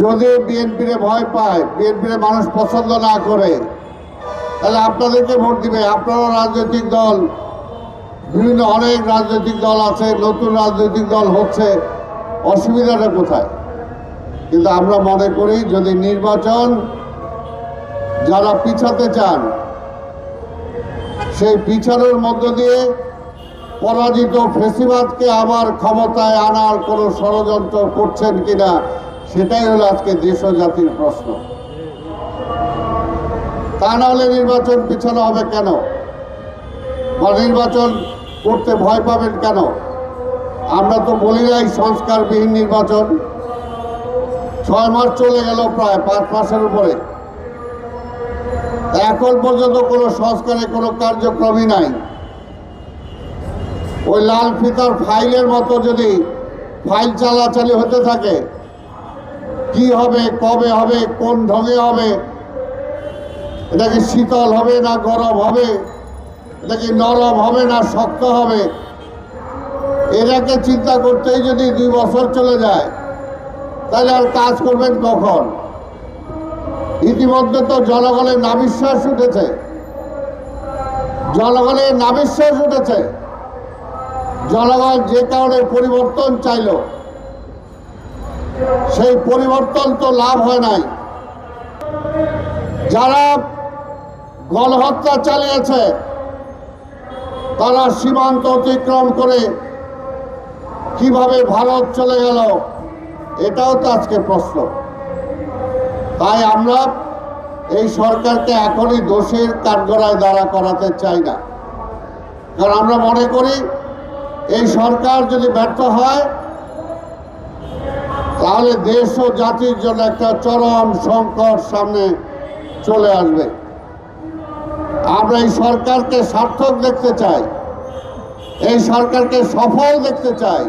যদি বিএনপিরে ভয় পায়, বিএনপিরে মানুষ পছন্দ না করে, তাহলে আপনাদেরকে ভোট দিবে। আপনারও রাজনৈতিক দল, বিভিন্ন অনেক রাজনৈতিক দল আছে, নতুন রাজনৈতিক দল হচ্ছে, অসুবিধাটা কোথায়? কিন্তু আমরা মনে করি, যদি নির্বাচন যারা পিছাতে চান, সেই পিছানোর মধ্য দিয়ে পরাজিত ফেসিবাদকে আবার ক্ষমতায় আনার কোনো ষড়যন্ত্র করছেন কিনা সেটাই হলো আজকে দেশ ও জাতির প্রশ্ন। তা না হলে নির্বাচন পিছানো হবে কেন? বা নির্বাচন করতে ভয় পাবেন কেন? আমরা তো বলি নাই সংস্কারবিহীন নির্বাচন। ছয় মাস চলে গেল প্রায় পাঁচ মাসের উপরে। এখন পর্যন্ত কোনো সংস্কারে কোনো কার্যক্রমই নাই। ওই লাল ফিতার ফাইলের মতো যদি ফাইল চালাচালি হতে থাকে কি হবে, কবে হবে, কোন ঢঙে হবে? এটা কি শীতল হবে না গরম হবে? এটা কি নরম হবে না শক্ত হবে? এটাকে চিন্তা করতেই যদি দুই বছর চলে যায়, তাহলে আর কাজ করবেন কখন? ইতিমধ্যে তো জনগণের নাবিশ্বাস উঠেছে। জনগণের নাবিশ্বাস উঠেছে। জনগণ যে কারণে পরিবর্তন চাইল। সেই পরিবর্তন তো লাভ হয় নাই। যারা গণহত্যা চালিয়েছে, তারা সীমান্ত অতিক্রম করে কীভাবে ভারত চলে গেল, এটাও তো আজকে প্রশ্ন। তাই আমরা এই সরকারকে এখনই দোষের কাঠগড়ায় দাঁড়া করাতে চাই না। কারণ আমরা মনে করি, এই সরকার যদি ব্যর্থ হয় তাহলে দেশ ও জাতির জন্য একটা চরম সংকট সামনে চলে আসবে। আমরা এই সরকারকে সার্থক দেখতে চাই, এই সরকারকে সফল দেখতে চাই।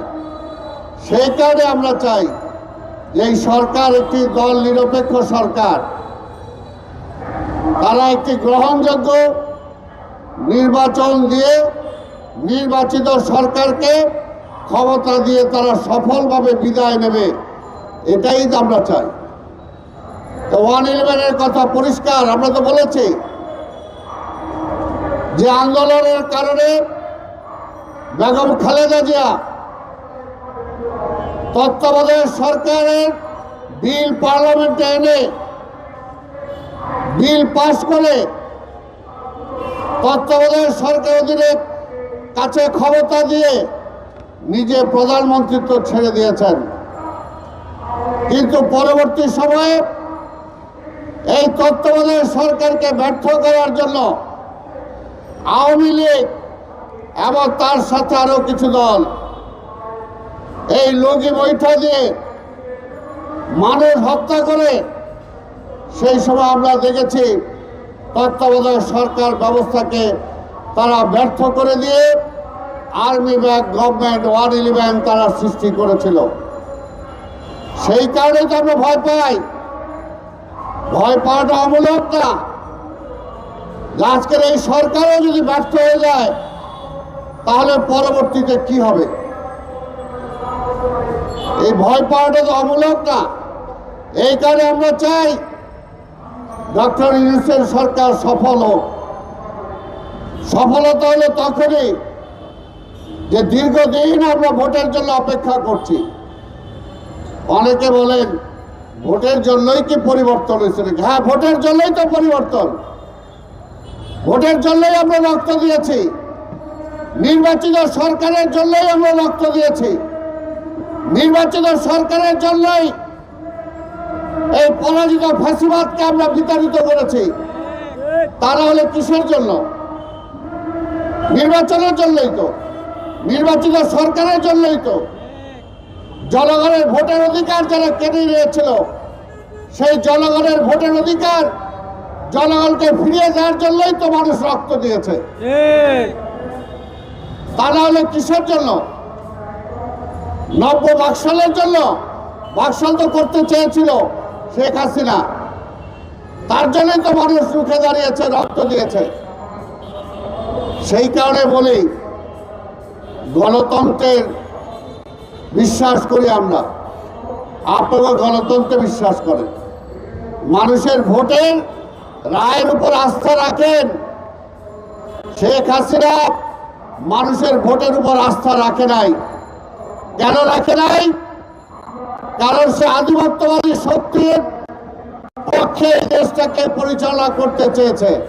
সেই কারণে আমরা চাই যে এই সরকার একটি দল নিরপেক্ষ সরকার। তারা একটি গ্রহণযোগ্য নির্বাচন দিয়ে নির্বাচিত সরকারকে ক্ষমতা দিয়ে তারা সফলভাবে বিদায় নেবে। এটাই তো আমরা চাই। তো ওয়ান ইলেভেনের কথা পরিষ্কার, আমরা তো বলেছি যে আন্দোলনের কারণে বেগম খালেদা জিয়া তত্ত্বাবধায়ক সরকারের বিল পার্লামেন্টে এনে বিল পাশ করে তত্ত্বাবধায়ক সরকার অধীনে কাছে ক্ষমতা দিয়ে নিজে প্রধানমন্ত্রিত্ব ছেড়ে দিয়েছেন। কিন্তু পরবর্তী সময়ে এই তত্ত্বাবধায়ক সরকারকে ব্যর্থ করার জন্য আওয়ামী লীগ এবং তার সাথে আরও কিছু দল এই লগি বৈঠা দিয়ে মানুষ হত্যা করে, সেই সময় আমরা দেখেছি তত্ত্বাবধায়ক সরকার ব্যবস্থাকে তারা ব্যর্থ করে দিয়ে army bank government one eleven তারা সৃষ্টি করেছিল। সেই কারণে তো আমরা ভয় পাই। ভয় পাওয়াটা অমূলক না। আজকের এই সরকারও যদি ব্যর্থ হয়ে যায়, তাহলে পরবর্তীতে কি হবে? এই ভয় পাওয়াটা তো অমূলক না। এই কারণে আমরা চাই ডক্টর ইউনুসের সরকার সফল হোক। সফলতা হলো তখনই যে দীর্ঘদিন আমরা ভোটের জন্য অপেক্ষা করছি। অনেকে বলেন, ভোটের জন্যই কি পরিবর্তন হয়েছে? হ্যাঁ ভোটের জন্যই তো পরিবর্তন। ভোটের জন্যই আমরা রক্ত দিয়েছি। নির্বাচিত সরকারের জন্যই আমরা রক্ত দিয়েছি। নির্বাচিত সরকারের জন্যই এই পরাজিত ফাঁসিবাদকে আমরা বিতাড়িত করেছি। তারা হলে কিসের জন্য? নির্বাচনের জন্যই তো। নির্বাচিত সরকারের জন্যই তো। জনগণের ভোটের অধিকার যারা কেড়ে নিয়েছিল সেই জনগণের ভোটের অধিকার জনগণকে ফিরিয়ে দেওয়ার জন্যই তো মানুষ রক্ত দিয়েছে। তা না হলে কিসের জন্য? নব্য বাকশালের জন্য? বাকশাল তো করতে চেয়েছিল শেখ হাসিনা। তার জন্যই তো মানুষ রুখে দাঁড়িয়েছে রক্ত দিয়েছে। সেই কারণে বলি গণতন্ত্রের বিশ্বাস করি আমরা। আপনারা গণতন্ত্রে বিশ্বাস করেন। মানুষের ভোটের রায়ের উপর আস্থা রাখেন। শেখ হাসিনা মানুষের ভোটের উপর আস্থা রাখে নাই। কেন রাখে নাই? কারণ সে আধিপত্যবাদী শক্তির পক্ষে এই দেশটাকে পরিচালনা করতে চেয়েছে।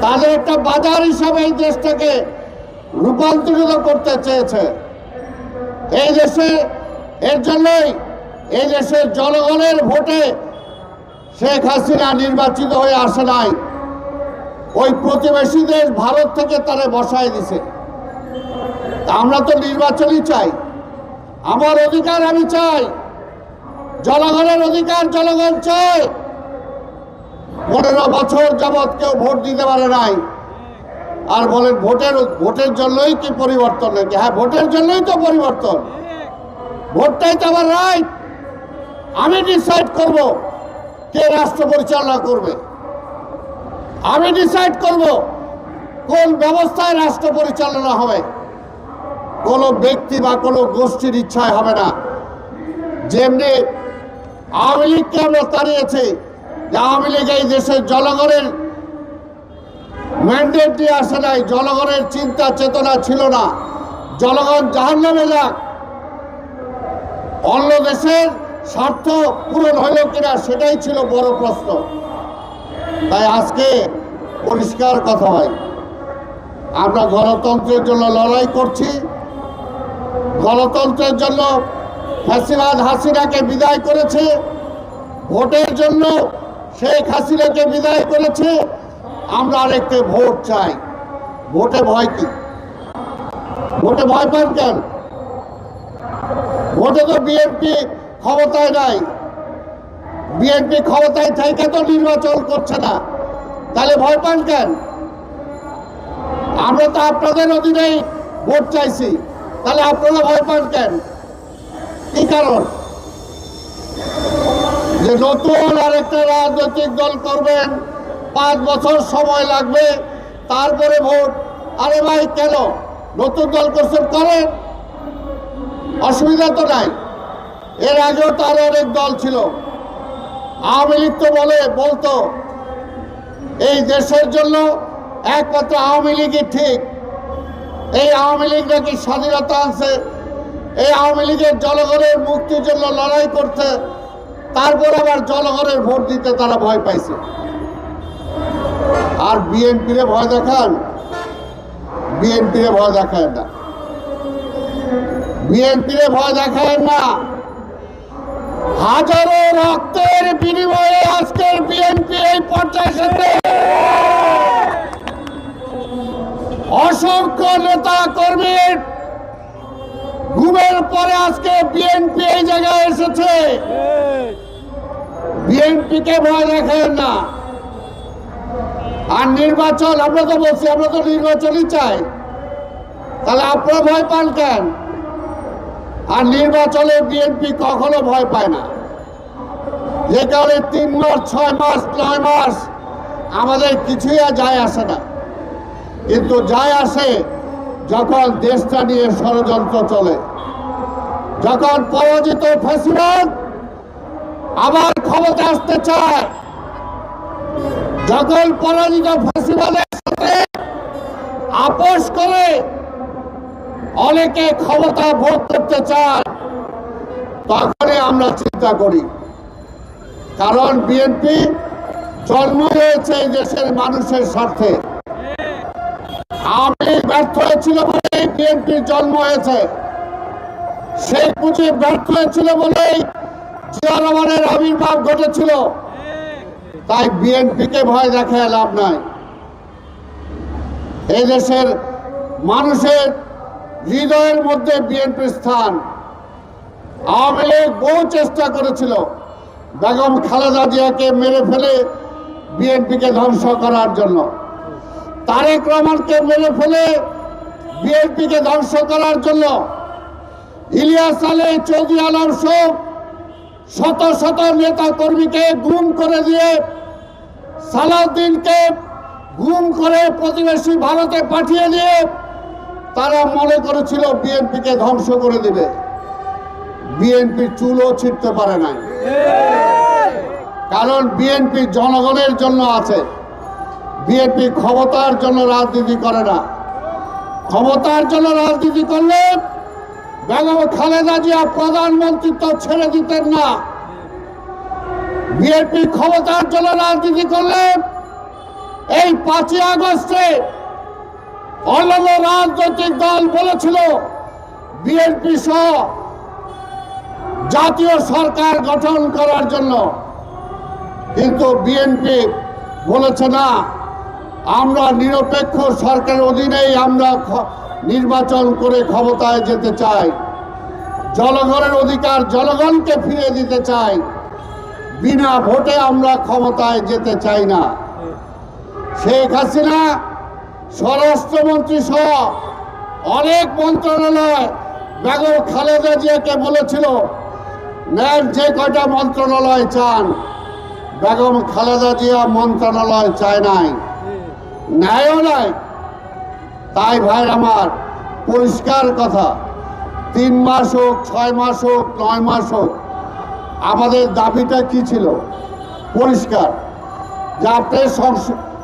তাদের একটা বাজার হিসাবে এই দেশটাকে রূপান্তরিত করতে চেয়েছে। এই দেশে, এর জন্যই এই দেশের জনগণের ভোটে শেখ হাসিনা নির্বাচিত হয়ে আসে নাই। ওই প্রতিবেশী দেশ ভারত থেকে তারা বসায় দিছে। আমরা তো নির্বাচনই চাই। আমার অধিকার আমি চাই। জনগণের অধিকার জনগণ চায়। পনেরো বছর যাবৎ কেউ ভোট দিতে পারে নাই। আর বলেন ভোটের ভোটের জন্যই কি পরিবর্তন নাকি? হ্যাঁ ভোটের জন্যই তো পরিবর্তন। ভোটটাই তো আমার রাইট আমি ডিসাইড করব কে রাষ্ট্র পরিচালনা করবে। আমি ডিসাইড করব কোন ব্যবস্থায় রাষ্ট্র পরিচালনা হবে। কোনো ব্যক্তি বা কোনো গোষ্ঠীর ইচ্ছায় হবে না। যেমনি আওয়ামী লীগকে আমরা তাড়িয়েছি যে আওয়ামী লীগ এই দেশের জনগণের ম্যান্ডেট দিয়ে আসে নাই, জনগণের চিন্তা, চেতনা ছিল না। জনগণ জাহান নামে যাক। অন্য দেশের স্বার্থ পূরণ হইল কিনা সেটাই ছিল বড় প্রশ্ন। তাই আজকে পরিষ্কার কথা হয় আমরা গণতন্ত্রের জন্য লড়াই করছি। গণতন্ত্রের জন্য ফ্যাসিবাদ হাসিনাকে বিদায় করেছে। ভোটের জন্য শেখ হাসিনাকে বিদায় করেছে। আমরা আরেকটা ভোট চাই। ভোটে ভয় কি? ভোটে ভয় পান কেন? ভোটে তো বিএনপি ক্ষমতায় নাই। বিএনপি ক্ষমতায় থেকে তো নির্বাচন করছে না। তাহলে ভয় পান কেন? আমরা তো আপনাদের অধীনেই ভোট চাইছি। তাহলে আপনারা ভয় পান কেন? কি কারণ? যে নতুন আরেকটা রাজনৈতিক দল করবেন পাঁচ বছর সময় লাগবে, তারপরে ভোট। আরে ভাই, কেন? নতুন দল করছেন করেন? অসুবিধা তো নাই। এর আগেও তার অনেক দল ছিল। আওয়ামী লীগ তো বলে, বলতো, এই দেশের জন্য একমাত্র আওয়ামী লীগই ঠিক। এই আওয়ামী লীগ নাকি স্বাধীনতা আছে এই আওয়ামী লীগের জনগণের মুক্তির জন্য লড়াই করছে। তারপর আবার জনগণের ভোট দিতে তারা ভয় পাইছে। আর বিএনপিরে ভয় দেখান। বিএনপিরে ভয় দেখায় না। বিএনপিরে ভয় দেখায় না। হাজারো রক্তের বিনিময়ে আজকের বিএনপি এই পর্যায়ে এসেছে। অসংখ্য নেতা কর্মীর ঘুমের পরে আজকে বিএনপি এই জায়গায় এসেছে। বিএনপিকে ভয় দেখেন না। আর নির্বাচন, আমরা তো বলছি, আমরা তো নির্বাচনই চাই। তাহলে আপনারা ভয় পান কেন? আর নির্বাচনে বিএনপি কখনো ভয় পায় না। যে কারণে তিন মাস, ছয় মাস, নয় মাস আমাদের কিছুই আর যায় আসে না। কিন্তু যায় আসে যখন দেশটা নিয়ে ষড়যন্ত্র চলে। যখন পরাজিত ফেসিবাদ আবার ক্ষমতা আসতে চায়। যখন পরাজিত ফেসিবাদের সাথে আপোষ করে অনেকে ক্ষমতা ভোগ করতে চায়, তখনই আমরা চিন্তা করি। কারণ বিএনপি জন্ম হয়েছে দেশের মানুষের স্বার্থে। লীগ ব্যর্থ হয়েছিল বলেই বিএনপির জন্ম হয়েছে। শেখ মুজিব ব্যর্থ হয়েছিল বলেই জিয়া রহমানের আবির্ভাব ঘটেছিল। তাই বিএনপিকে ভয় দেখায় লাভ নাই। এই দেশের মানুষের হৃদয়ের মধ্যে বিএনপির স্থান। আওয়ামী লীগ বহু চেষ্টা করেছিল। বেগম খালেদা জিয়াকে মেরে ফেলে বিএনপিকে ধ্বংস করার জন্য। তারেক রহমানকে মেরে ফেলে বিএনপিকে ধ্বংস করার জন্য। ইলিয়াস আলী চৌধুরী আলম সহ শত শত নেতা কর্মীকে গুম করে দিয়ে সালাউদ্দিনকে গুম করে প্রতিবেশী ভারতে পাঠিয়ে দিয়ে তারা মনে করেছিল বিএনপিকে ধ্বংস করে দিবে। বিএনপি চুলও ছিটতে পারে নাই। কারণ বিএনপি জনগণের জন্য আছে। বিএনপি ক্ষমতার জন্য রাজনীতি করে না। ক্ষমতার জন্য রাজনীতি করলে বেগম খালেদা জিয়া প্রধানমন্ত্রিত্ব ছেড়ে দিতেন না। বিএনপি ক্ষমতার জন্য রাজনীতি করলে এই পাঁচই আগস্টে অন্যান্য রাজনৈতিক দল বলেছিল, বিএনপি সহ জাতীয় সরকার গঠন করার জন্য। কিন্তু বিএনপি বলেছে, না, আমরা নিরপেক্ষ সরকারের অধীনেই আমরা নির্বাচন করে ক্ষমতায় যেতে চাই। জনগণের অধিকার জনগণকে ফিরিয়ে দিতে চাই। বিনা ভোটে আমরা ক্ষমতায় যেতে চাই না। শেখ হাসিনা স্বরাষ্ট্রমন্ত্রী সহ অনেক মন্ত্রণালয়, বেগম খালেদা জিয়াকে বলেছিল ন্যায় যে কয়টা মন্ত্রণালয় চান। বেগম খালেদা জিয়া মন্ত্রণালয় চায় নাই। ন্যায়ও নাই। তাই ভাই আমার, পরিষ্কার কথা। তিন মাস হোক, ছয় মাস হোক, নয় মাস হোক, আমাদের দাবিটা কি ছিল? পরিষ্কার। যে আপনি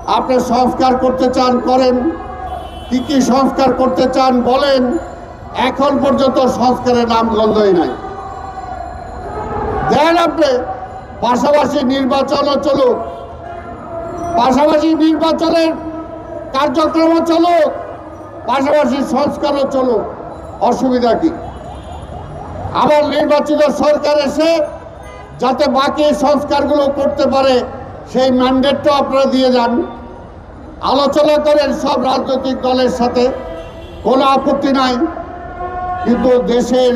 আপনি সংস্কার করতে চান, করেন। কি কি সংস্কার করতে চান, বলেন। এখন পর্যন্ত সংস্কারের নাম গন্ধই নাই। দেন আপনি, পাশাপাশি নির্বাচনও চলুক। পাশাপাশি নির্বাচনের কার্যক্রমও চলুক। পাশাপাশি সংস্কারও চলুক। অসুবিধা কি? আবার নির্বাচিত সরকার এসে যাতে বাকি সংস্কারগুলো করতে পারে, সেই ম্যান্ডেটটাও আপনারা দিয়ে যান। আলোচনা করেন সব রাজনৈতিক দলের সাথে, কোনো আপত্তি নাই। কিন্তু দেশের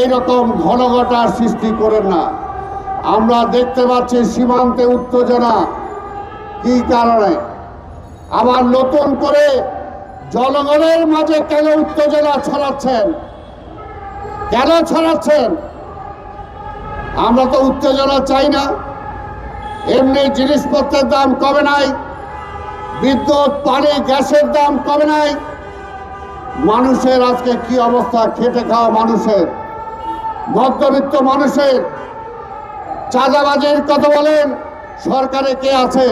এই এইরকম ঘনঘটার সৃষ্টি করেন না। আমরা দেখতে পাচ্ছি সীমান্তে উত্তেজনা, কি কারণে? আবার নতুন করে জনগণের মাঝে কেন উত্তেজনা ছড়াচ্ছেন? কেন ছড়াচ্ছেন? আমরা তো উত্তেজনা চাই না। এমনি জিনিসপত্রের দাম কমে নাই, বিদ্যুৎ, পানি, গ্যাসের দাম কমে নাই। মানুষের আজকে কি অবস্থা? খেটে খাওয়া মানুষের, মধ্যবিত্ত মানুষের। চাঁদাবাজির কথা বলেন, সরকারে কে আছে?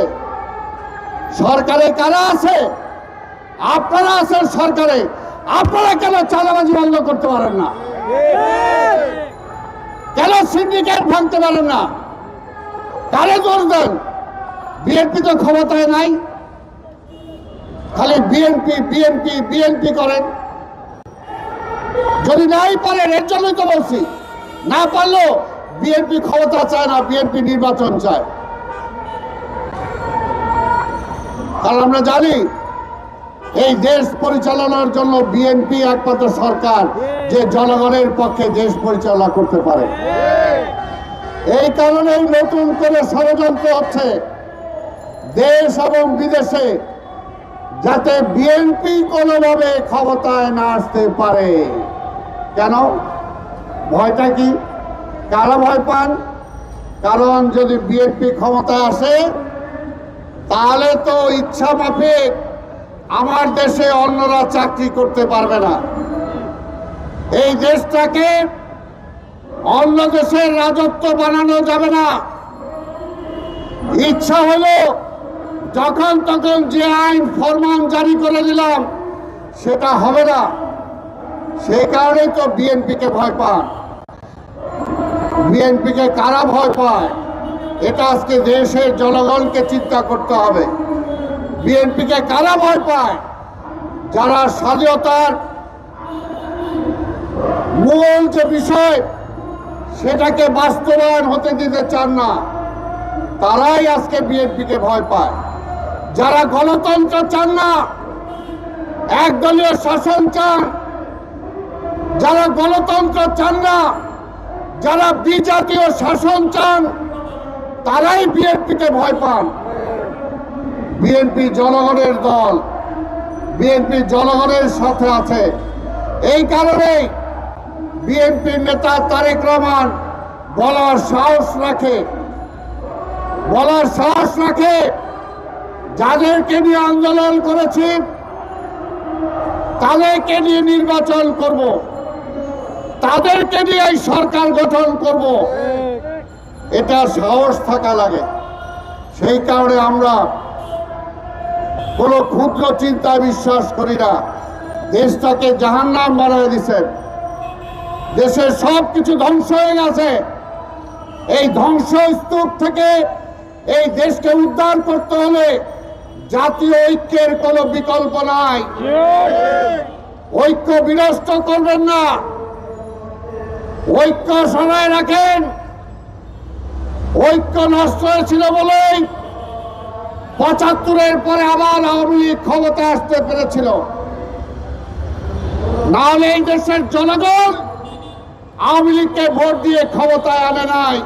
সরকারে কারা আছে? আপনারা আছেন সরকারে, আপনারা কেন চাঁদাবাজি বন্ধ করতে পারেন না? কেন সিন্ডিকেট ভাঙতে পারেন না? কারে দোষ দেন? বিএনপি তো ক্ষমতায় নাই। খালি বিএনপি বিএনপি বিএনপি করেন। যদি নাই পারেন, এর জন্যই তো বলছি, না পারলেও বিএনপি ক্ষমতা চায় না, বিএনপি নির্বাচন চায়। কারণ আমরা জানি এই দেশ পরিচালনার জন্য বিএনপি একমাত্র সরকার যে জনগণের পক্ষে দেশ পরিচালনা করতে পারে। এই কারণেই নতুন করে ষড়যন্ত্র হচ্ছে দেশ এবং বিদেশে যাতে বিএনপি কোনোভাবে ক্ষমতায় না আসতে পারে। কেন? ভয়টা কি? কারা ভয় পান? কারণ যদি বিএনপি ক্ষমতায় আসে, তাহলে তো ইচ্ছা মাফিক আমার দেশে অন্যরা চাকরি করতে পারবে না। এই দেশটাকে অন্য দেশের রাজত্ব বানানো যাবে না। ইচ্ছা হলো যখন তখন যে আইন ফরমান জারি করে দিলাম, সেটা হবে না। সেই কারণেই তো বিএনপিকে ভয় পান বিএনপিকে কারা ভয় পায়, এটা আজকে দেশের জনগণকে চিন্তা করতে হবে। বিএনপিকে কারা ভয় পায়? যারা স্বাধীনতার মূল যে বিষয়, সেটাকে বাস্তবায়ন হতে দিতে চান না, তারাই আজকে বিএনপিকে ভয় পায়। যারা গণতন্ত্র চান না একদলীয় শাসন চান, যারা গণতন্ত্র চান না, যারা বিজাতীয় শাসন চান, তারাই বিএনপিকে ভয় পান। বিএনপি জনগণের দল, বিএনপি জনগণের সাথে আছে। এই কারণেই বিএনপির নেতা তারেক রহমান বলার সাহস রাখে। বলার সাহস রাখে যাদেরকে নিয়ে আন্দোলন করেছি, তাদেরকে নিয়ে নির্বাচন করব। তাদেরকে নিয়ে সরকার গঠন করব। এটা সাহস থাকা লাগে। সেই কারণে আমরা কোনো ক্ষুদ্র চিন্তায় বিশ্বাস করি না। দেশটাকে জাহান্নাম বানিয়ে দিচ্ছেন দেশের সব কিছু ধ্বংস হয়ে গেছে। এই ধ্বংস স্তূপ থেকে এই দেশকে উদ্ধার করতে হলে জাতীয় ঐক্যের কোনো বিকল্প নাই। ঐক্য বিনষ্ট করবেন না। ঐক্য সরায় রাখেন। ঐক্য নষ্ট হয়েছিল বলেই পঁচাত্তরের পরে আবার আওয়ামী লীগ ক্ষমতায় আসতে পেরেছিল। নাহলে এই দেশের জনগণ আওয়ামী লীগকে ভোট দিয়ে ক্ষমতায় আনে নাই।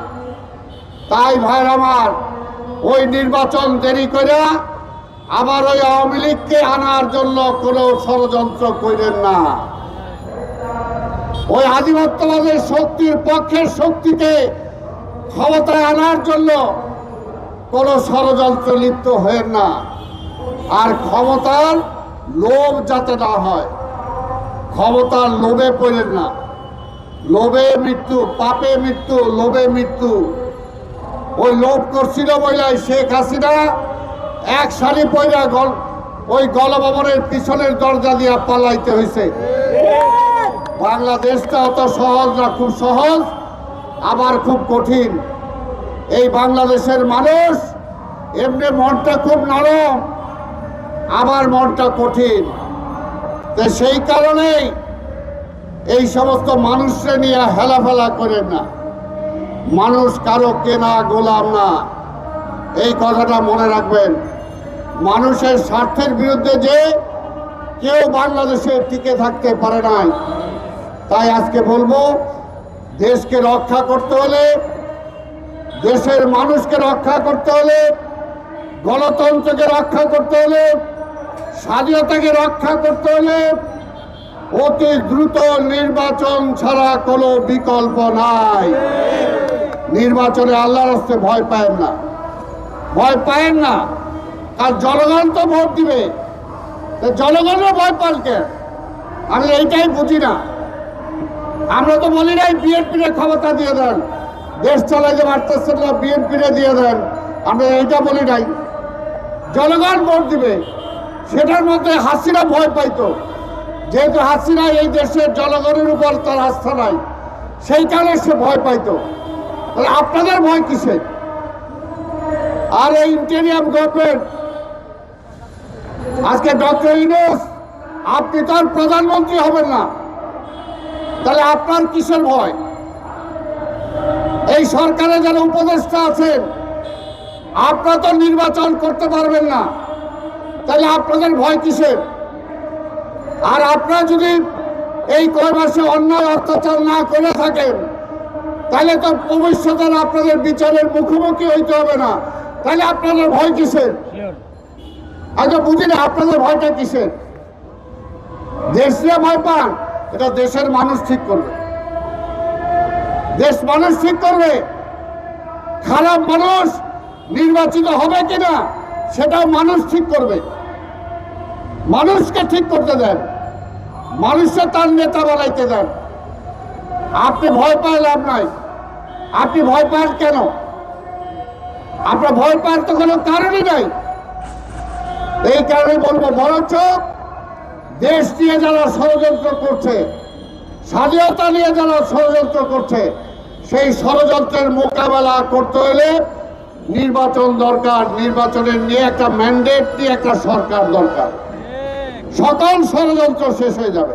তাই ভাইর আমার, ওই নির্বাচন দেরি করে আবার ওই আওয়ামী লীগকে আনার জন্য কোনো ষড়যন্ত্র করেন না। ওই আধিপত্যবাদের শক্তির পক্ষের শক্তিকে ক্ষমতায় আনার জন্য কোনো ষড়যন্ত্র লিপ্ত হয়ে না। আর ক্ষমতার লোভ যাতে না হয়, ক্ষমতার লোভে পড়েন না। লোভে মৃত্যু, পাপে মৃত্যু, লোভে মৃত্যু। ওই লোভ করছিল বইলাই শেখ হাসিনা, এক শাড়ি পয়রা গল ওই গলভবনের পিছনের দরজা দিয়া পালাইতে হয়েছে বাংলাদেশটা অত সহজ না, খুব সহজ, আবার খুব কঠিন। এই বাংলাদেশের মানুষ, এমনি মনটা খুব নরম, আবার মনটা কঠিন। তো সেই কারণেই এই সমস্ত মানুষকে নিয়ে হেলাফেলা করেন না। মানুষ কারও কেনা গোলাম না। এই কথাটা মনে রাখবেন। মানুষের স্বার্থের বিরুদ্ধে যে কেউ বাংলাদেশে টিকে থাকতে পারে নাই, তাই আজকে বলব, দেশকে রক্ষা করতে হলে দেশের মানুষকে রক্ষা করতে হলে, গণতন্ত্রকে রক্ষা করতে হলে, স্বাধীনতাকে রক্ষা করতে হলে অতি দ্রুত নির্বাচন ছাড়া কোনো বিকল্প নাই। নির্বাচনে আল্লাহর হস্তে ভয় পায়েন না। ভয় পায়েন না। আর জনগণ তো ভোট দিবে। তা জনগণও ভয় পালকে আমি এইটাই বুঝি না। আমরা তো বলি নাই বিএনপির ক্ষমতা দিয়ে দেন। দেশ চালাইতে পারতেছেন না বিএনপিরে দিয়ে দেন। আমরা এইটা বলি নাই। জনগণ ভোট দিবে। সেটার মধ্যে হাসিনা ভয় পাইতো। যেহেতু হাসিনা এই দেশের জনগণের উপর তার আস্থা নাই, সেই কারণে সে ভয় পাইতো। তাহলে আপনাদের ভয় কিসের? আর এই ইন্টেরিয়াম গভর্নমেন্ট, আজকে ডক্টর ইউনুস, আপনি তো আর প্রধানমন্ত্রী হবেন না। তাহলে আপনার কিসের ভয়? এই সরকারে যারা উপদেষ্টা আছেন, আপনারা তো নির্বাচন করতে পারবেন না। তাহলে আপনাদের ভয় কিসের? আর আপনারা যদি এই কয় মাসে অন্যায় অত্যাচার না করে থাকেন, তাহলে তো ভবিষ্যতে আপনাদের বিচারের মুখোমুখি হইতে হবে না। তাহলে আপনাদের ভয় কিসের? আচ্ছা বুঝি না আপনাদের ভয়টা কিসের? দেশ ভয় পান, এটা দেশের মানুষ ঠিক করবে। দেশ মানুষ ঠিক করবে। খারাপ মানুষ নির্বাচিত হবে কিনা, সেটাও মানুষ ঠিক করবে। মানুষকে ঠিক করতে দেন। মানুষকে তার নেতা বানাইতে দেন। আপনি ভয় পান লাভ নাই। আপনি ভয় পান কেন? আপনার ভয় পান তো কোনো কারণই নাই। এই কারণে বলব বরঞ্চ দেশ নিয়ে যারা ষড়যন্ত্র করছে, স্বাধীনতা নিয়ে যারা ষড়যন্ত্র করছে সেই ষড়যন্ত্রের মোকাবেলা করতে হলে নির্বাচন দরকার নির্বাচনের নিয়ে একটা ম্যান্ডেট নিয়ে একটা সরকার দরকার। সকল ষড়যন্ত্র শেষ হয়ে যাবে।